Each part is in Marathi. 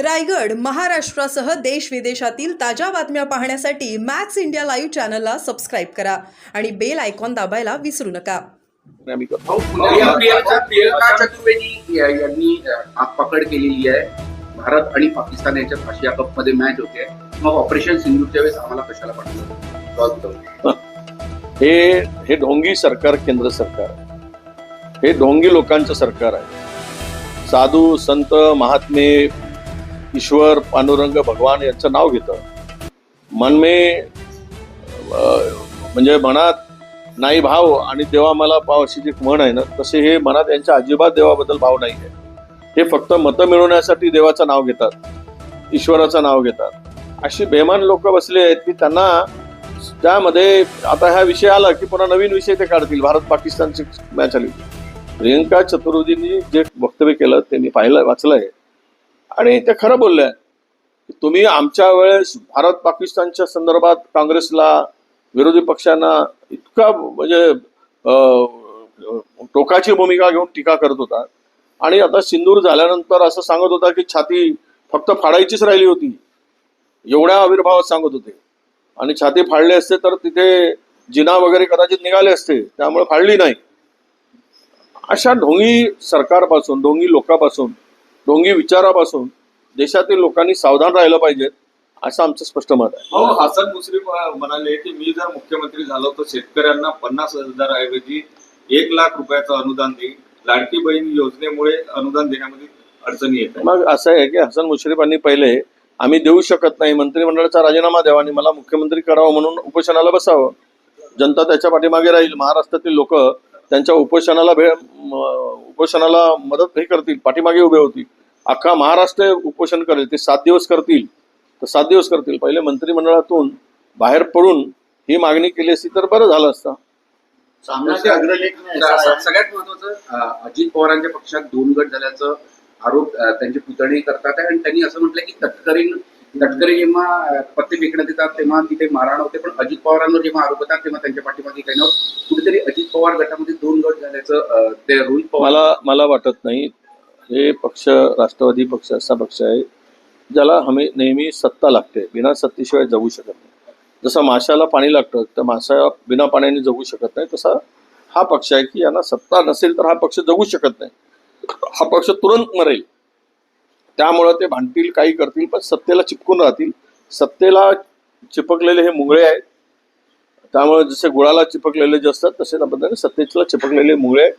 रायगड महाराष्ट्रासह देश विदेशातील ताज्या बातम्या पाहण्यासाठी मॅक्स इंडिया लाईव्ह चॅनलला सबस्क्राईब करा आणि बेल आयकॉन दाबायला विसरू नका. प्रियंका चतुर्वेदी यांनी पकड केलेली आहे. भारत आणि पाकिस्तान यांच्यात आशिया कपमध्ये मॅच होते. मग ऑपरेशन सिंधूच्या वेळेस आम्हाला कशाला पाठवलं हे हे ढोंगी सरकार केंद्र सरकार. हे ढोंगी लोकांचं सरकार आहे. साधू संत महात्मे ईश्वर पांडुरंग भगवान यांचं नाव घेतं. मनमे मी म्हणजे मनात नाही भाव आणि देवा मला पाव अशी जी म्हण आहे ना तसे हे मनात यांच्या अजिबात देवाबद्दल भाव नाही आहे. हे फक्त मतं मिळवण्यासाठी देवाचं नाव घेतात ईश्वराचं नाव घेतात. अशी बेमान लोक बसले आहेत की त्यांना त्यामध्ये आता हा विषय आला की पुन्हा नवीन विषय ते काढतील भारत पाकिस्तानची मॅच आली. प्रियंका चतुर्वेदींनी जे वक्तव्य केलं त्यांनी पाहिलं वाचलंय. आणि ते खरं बोलले तुम्ही आमच्या वेळेस भारत पाकिस्तानच्या संदर्भात काँग्रेसला विरोधी पक्षांना इतका म्हणजे टोकाची भूमिका घेऊन टीका करत होता. आणि आता सिंदूर झाल्यानंतर असं सांगत होता की छाती फक्त फाडायचीच राहिली होती. एवढ्या आविर्भावात सांगत होते. आणि छाती फाडले असते तर तिथे जिना वगैरे कदाचित निघाले असते. त्यामुळे फाडली नाही. अशा ढोंगी सरकारपासून ढोंगी लोकांपासून ढोंगी विचारापासून देशातील लोकांनी सावधान राहिलं पाहिजे असं आमचं स्पष्ट मत आहे. हो हसन मुश्रीफ म्हणाले की मी जर मुख्यमंत्री झालो तर शेतकऱ्यांना पन्नास हजार ऐवजी एक लाख रुपयाचं अनुदान देईन. लाडकी बहीण योजनेमुळे अनुदान देण्यामध्ये अडचणी येत मग असं आहे की हसन मुश्रीफांनी पहिले आम्ही देऊ शकत नाही मंत्रिमंडळाचा राजीनामा द्यावा आणि मला मुख्यमंत्री करावं म्हणून उपोषणाला बसावं. जनता त्याच्या पाठीमागे राहील महाराष्ट्रातील लोक त्यांच्या उपोषणाला उपोषणाला मदत हे करतील पाठीमागे उभे होतील. अख्खा महाराष्ट्र उपोषण करेल ते सात दिवस करतील. तर सात दिवस करतील. पहिले मंत्रिमंडळातून बाहेर पडून ही मागणी केली असती तर बरं झालं असतं. सगळ्यात महत्वाचं अजित पवारांच्या पक्षात दोन गट झाल्याचं आरोप त्यांचे पुतणे करतात आणि त्यांनी असं म्हटलं की तटकरी तटकरी जेव्हा पत्ते फेकण्यात येतात तेव्हा तिथे मारहाण होते. पण अजित पवारांवर जेव्हा आरोप होतात तेव्हा त्यांच्या पाठीमागे काही नव्हतं कुठेतरी अजित पवार गटामध्ये दोन गट झाल्याचं ते रोहित पवार मला मला वाटत नाही. हे पक्ष राष्ट्रवादी पक्ष असा पक्ष आहे ज्याला हमे नेहमी सत्ता लागते. बिना सत्तेशिवाय जगू शकत नाही. जसं माशाला पाणी लागतं तर मासा बिना पाण्याने जगू शकत नाही. तसा हा पक्ष आहे की यांना सत्ता नसेल तर हा पक्ष जगू शकत नाही. हा पक्ष तुरंत मरेल. त्यामुळं ते भांडतील काही करतील पण सत्तेला चिपकून राहतील. सत्तेला चिपकलेले हे मुंगळे आहेत. त्यामुळे जसे गुळाला चिपकलेले जे असतात तसे त्या पद्धतीने सत्तेला चिपकलेले मुळे आहेत.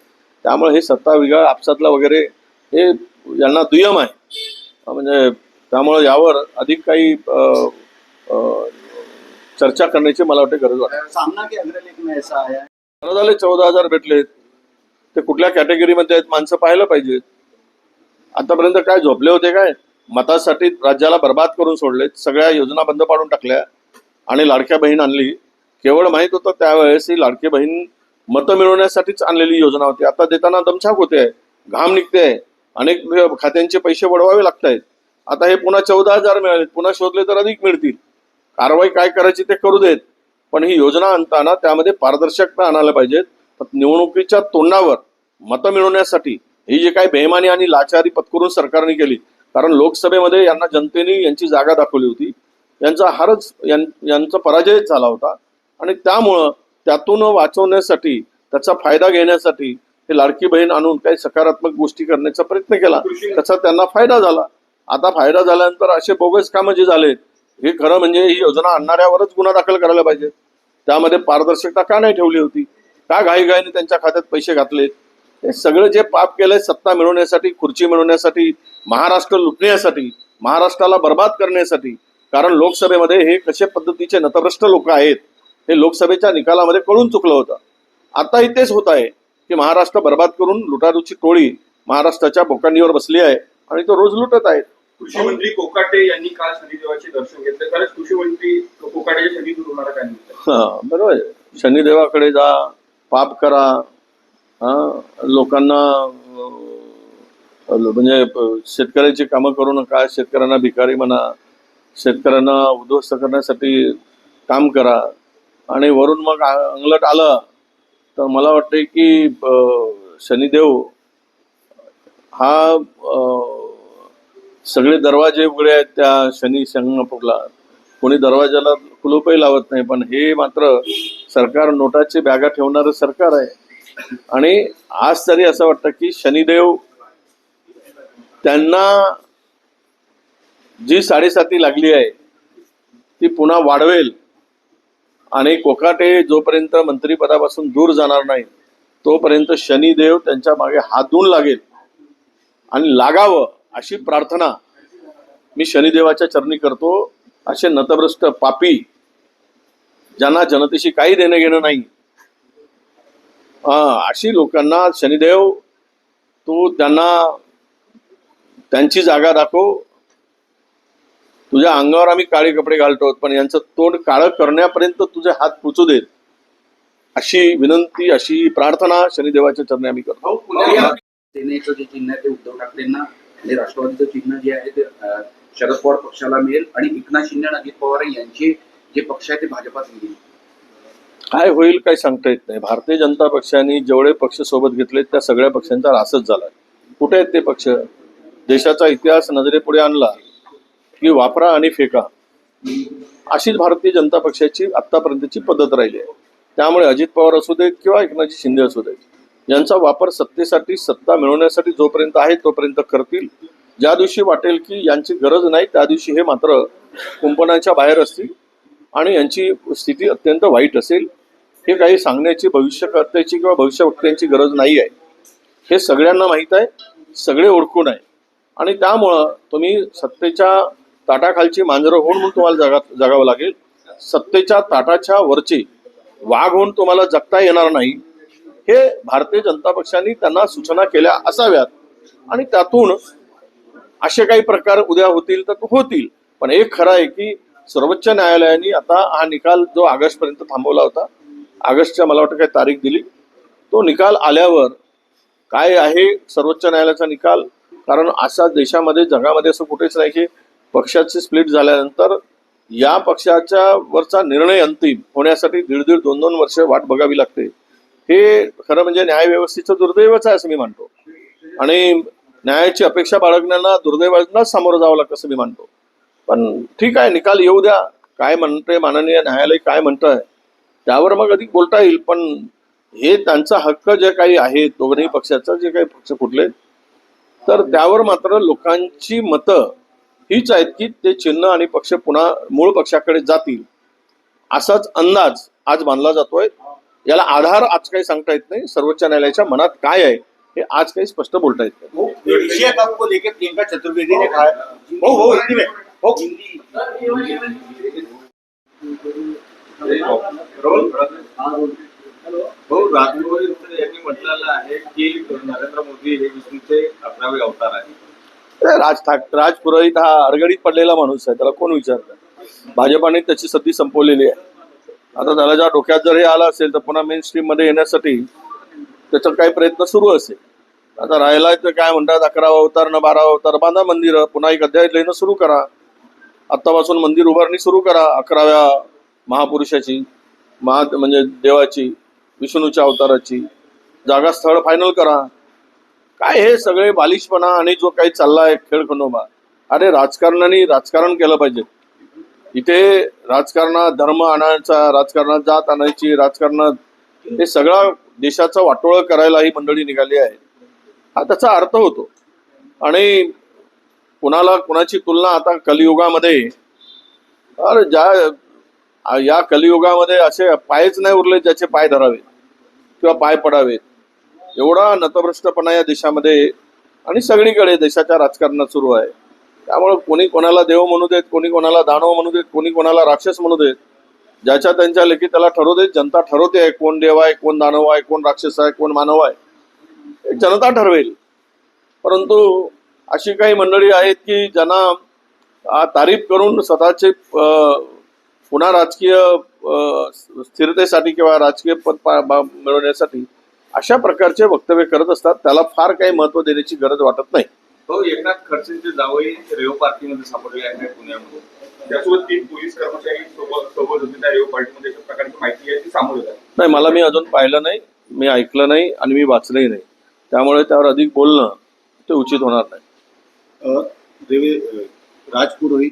त्यामुळे हे सत्ता विगाळ आपसातला वगैरे हे यांना दुय्यम आहे. म्हणजे त्यामुळे यावर अधिक काही चर्चा करण्याची मला वाटते गरज वाटते. है? झाले चौदा हजार भेटलेत. ते कुठल्या कॅटेगरीमध्ये आहेत माणसं पाहायला पाहिजेत आतापर्यंत काय झोपले होते काय? मतासाठी राज्याला बर्बाद करून सोडलेत. सगळ्या योजना बंद पाडून टाकल्या आणि लाडक्या बहीण आणली. केवळ माहीत होतं त्यावेळेस ही लाडकी बहीण मतं मिळवण्यासाठीच आणलेली योजना होती. आता देताना दमछाक होते. घाम निघते. अनेक खात्यांचे पैसे वळवावे लागत आहेत आता हे पुन्हा चौदा हजार मिळाले पुन्हा शोधले तर अधिक मिळतील. कारवाई काय करायची ते करू देत. पण ही योजना आणताना त्यामध्ये पारदर्शकता आणायला पाहिजेत. निवडणुकीच्या तोंडावर मतं मिळवण्यासाठी ही जी काही बेमानी आणि लाचारी पत्करून सरकारने केली कारण लोकसभेमध्ये यांना जनतेने यांची जागा दाखवली होती. यांचा हारच यां- यांचा पराजयच झाला होता. आणि त्यामुळं त्यातून वाचवण्यासाठी त्याचा फायदा घेण्यासाठी हे लाडकी बहीण आणून काही सकारात्मक गोष्टी करण्याचा प्रयत्न केला. त्याचा त्यांना फायदा झाला. आता फायदा झाल्यानंतर असे बोगस कामं जे झालेत हे खरं म्हणजे ही योजना आणणाऱ्यावरच गुन्हा दाखल करायला पाहिजे. त्यामध्ये पारदर्शकता का नाही ठेवली होती? का घाईघाईने त्यांच्या खात्यात पैसे घातले? हे सगळं जे पाप केलंय सत्ता मिळवण्यासाठी खुर्ची मिळवण्यासाठी महाराष्ट्र लुटण्यासाठी महाराष्ट्राला बर्बाद करण्यासाठी कारण लोकसभेमध्ये हे कशा पद्धतीचे नतभ्रष्ट लोक आहेत हे लोकसभेच्या निकालामध्ये कळून चुकलं होतं. आता तेच होत आहे. की महाराष्ट्र बर्बाद करून लुटारूची टोळी महाराष्ट्राच्या भोकांडीवर बसली आहे आणि तो रोज लुटत आहेत कृषी मंत्री कोकाटे यांनी काल शनिदेवाचे दर्शन घेतले. खरंच कृषी मंत्री कोकाटेच्या शनी दूर होणार काय हा बरोबर आहे. शनिदेवाकडे जा पाप करा हा लोकांना म्हणजे शेतकऱ्याची कामं करू नका शेतकऱ्यांना भिकारी म्हणा शेतकऱ्यांना उद्ध्वस्त करण्यासाठी काम करा. आणि वरून मग अंगलट आलं तर मला वाटते की शनिदेव हा सगळे दरवाजे उघडे आहेत त्या शनी संगपूरला कोणी दरवाजाला कुलूपही लावत नाही पण हे मात्र सरकार नोटाची बॅगा ठेवणारं सरकार आहे. आणि आज तरी असं वाटतं की शनिदेव त्यांना जी साडेसाती लागली आहे ती पुन्हा वाढवेल. आणि कोकाटे जोपर्यंत मंत्रिपदापासून दूर जाणार नाही तोपर्यंत शनिदेव त्यांच्या मागे हात धुवून लागेल आणि लागावं अशी प्रार्थना मी शनिदेवाच्या चरणी करतो. असे नतभ्रष्ट पापी ज्यांना जनतेशी काही देणं घेणं नाही. हा, अशी लोकांना शनिदेव तू त्यांना त्यांची जागा दाखव. तुझ्या अंगावर आम्ही काळे कपडे घालतो पण यांचं तोंड काळं करण्यापर्यंत तुझे हात पुचू देत. अशी विनंती अशी प्रार्थना शनिदेवाच्या चरणी आम्ही करतो. सेनेचं जे चिन्ह आहे ते उद्धव ठाकरेंना आणि राष्ट्रवादीचं चिन्ह जे आहे ते शरद पवार पक्षाला मिळेल आणि एकनाथ शिंदे आणि अजित पवार यांचे जे पक्ष आहे ते भाजपात येईल काय होईल काय सांगता येत नाही. भारतीय जनता पक्षाने जेवढे पक्ष सोबत घेतले त्या सगळ्या पक्षांचा रासच झाला कुठे आहेत ते पक्ष? देशाचा इतिहास नजरेपुढे आणला. की वापरा आणि फेका. अशीच भारतीय जनता पक्षाची आतापर्यंतची पद्धत राहिली आहे. त्यामुळे अजित पवार असू देत किंवा एकनाथजी शिंदे असू देत यांचा वापर सत्तेसाठी सत्ता मिळवण्यासाठी जोपर्यंत आहे तोपर्यंत करतील. ज्या दिवशी वाटेल की यांची गरज नाही त्या दिवशी हे मात्र कुंपणाच्या बाहेर असतील आणि यांची स्थिती अत्यंत वाईट असेल. हे काही सांगण्याची भविष्यकर्त्याची किंवा भविष्यवक्त्यांची गरज नाही आहे. हे सगळ्यांना माहीत आहे सगळे ओळखून आहे. आणि त्यामुळं तुम्ही सत्तेच्या ताटाखालची मांजरं होऊन म्हणून तुम्हाला जगा जगावं लागेल. सत्तेच्या ताटाच्या वरचे वाघ होऊन तुम्हाला जगता येणार नाही. हे भारतीय जनता पक्षाने त्यांना सूचना केल्या असाव्यात. आणि त्यातून असे काही प्रकार उद्या होतील तर होतील. पण एक खरं आहे की सर्वोच्च न्यायालयाने आता हा निकाल जो ऑगस्टपर्यंत थांबवला होता ऑगस्टच्या मला वाटतं काही तारीख दिली तो निकाल आल्यावर काय आहे सर्वोच्च न्यायालयाचा निकाल? कारण असा देशामध्ये जगामध्ये असं कुठेच नाही की पक्षाचे स्प्लिट झाल्यानंतर या पक्षाच्या वरचा निर्णय अंतिम होण्यासाठी दीड दीड दोन दोन वर्ष वाट बघावी लागते. हे खरं म्हणजे न्यायव्यवस्थेचं दुर्दैवच आहे असं मी मानतो. आणि न्यायाची अपेक्षा बाळगण्याला दुर्दैवांनाच सामोरं जावं लागतं असं मी मानतो. पण ठीक आहे निकाल येऊ द्या. काय म्हणते माननीय न्यायालय काय म्हणतंय? त्यावर मग अधिक बोलता येईल पण हे त्यांचा हक्क जे काही आहे दोघही पक्षाचा जे काही पक्ष कुठले तर त्यावर मात्र लोकांची मतं हीच आहेत की ते चिन्ह आणि पक्ष पुन्हा मूळ पक्षाकडे जातील. असाच अंदाज आज बांधला जातोय. याला आधार आज काही सांगता येत नाही. सर्वोच्च न्यायालयाच्या मनात काय आहे हे आज काही स्पष्ट बोलता येत नाही. प्रियंका चतुर्वेदी ने कहा हो। हो हिंदी में। हो। भाऊ राजमोहन यांनी म्हटलेलं आहे की नरेंद्र मोदी हे विष्णूचे अकरावे अवतार आहे राज ठाक राज पुरोहित हा अडगडीत पडलेला माणूस आहे. त्याला कोण विचारतं? भाजपाने त्याची सती संपवलेली आहे. आता त्याला ज्या डोक्यात जर हे आलं असेल तर पुन्हा मेन स्ट्रीममध्ये येण्यासाठी त्याचा काही प्रयत्न सुरू असेल. आता राहिला तर काय म्हणतात? अकरावा अवतार न बारावा अवतार बांधा मंदिर. पुन्हा एक अध्याय लिहिणं सुरू करा. आत्तापासून मंदिर उभारणी सुरू करा. अकराव्या महापुरुषाची महा म्हणजे देवाची विष्णूच्या अवताराची जागा स्थळ फायनल करा. काय हे सगळे बालिशपणा आणि जो काही चाललाय खेळ खंडोबा अरे राजकारणाने राजकारण केलं पाहिजे. इथे राजकारणात धर्म आणायचा राजकारणात जात आणायची राजकारणात हे सगळा देशाचा वाटोळं करायला ही मंडळी निघाली आहे. हा त्याचा अर्थ होतो. आणि कुणाला कुणाची तुलना आता कलियुगामध्ये? अरे ज्या या कलियुगामध्ये असे पायच नाही उरले ज्याचे पाय धरावे किंवा पाय पडावेत. एवढा नतभ्रष्टपणा या देशामध्ये आणि सगळीकडे देशाच्या राजकारणात सुरू आहे. त्यामुळे कोणी कोणाला देव म्हणू देत कोणी कोणाला दानव म्हणू देत कोणी कोणाला राक्षस म्हणू देत ज्याच्या त्यांच्या लेखी त्याला ठरवू देत जनता ठरवते आहे कोण देव आहे कोण दानव आहे कोण राक्षस आहे कोण मानव आहे. हे जनता ठरवेल. परंतु अशी काही मंडळी आहेत की ज्यांना तारीफ करून स्वतःचे पुन्हा राजकीय स्थिरतेसाठी किंवा राजकीय पद पा- बा- मिळवण्यासाठी अशा प्रकारचे वक्तव्य करत असतात त्याला फार काही महत्त्व देण्याची गरज वाटत नाही. भाऊ एकनाथ खडसेंचे जावई रेव पार्टीमध्ये सापडले आहे पुण्यामध्ये त्यासोबत तीन पोलीस कर्मचारी सोबत सोबत होते त्या रेव पार्टीमध्ये अशा प्रकारची माहिती आहे ती सामोरे जाते. नाही मला मी अजून पाहिलं नाही मी ऐकलं नाही आणि मी वाचलंही नाही. त्यामुळे त्यावर अधिक बोलणं ते उचित होणार नाही. अ, देवे राजपुरोहित